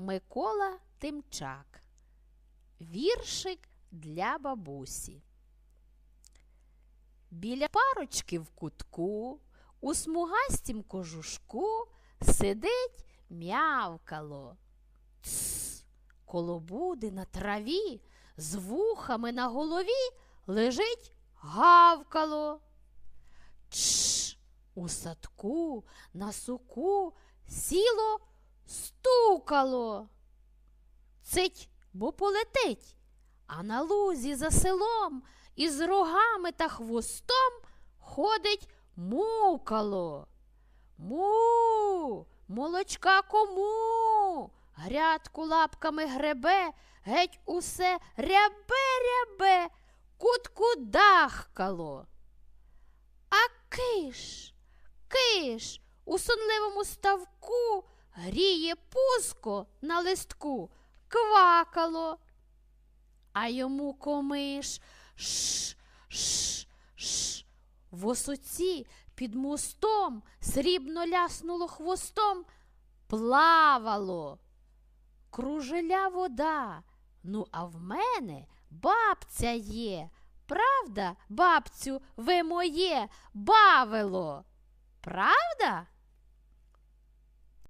Микола Тимчак. Віршик для бабусі. Біля парочки в кутку, у смугастім кожушку сидить м'явкало. Тс, колобуди на траві, з вухами на голові лежить гавкало. Чш, у садку на суку сіло стукало. Цить, бо полетить, а на лузі за селом із рогами та хвостом ходить мукало. Му, молочка кому? Грядку лапками гребе, геть усе рябе-рябе, кутку дахкало. А киш, киш у сонливому ставку гріє пуско на листку, квакало. А йому комиш ш, ш, ш. В осоці під мостом срібно ляснуло хвостом, плавало. Кружеля вода. Ну, а в мене бабця є. Правда, бабцю, ви моє бавило? Правда?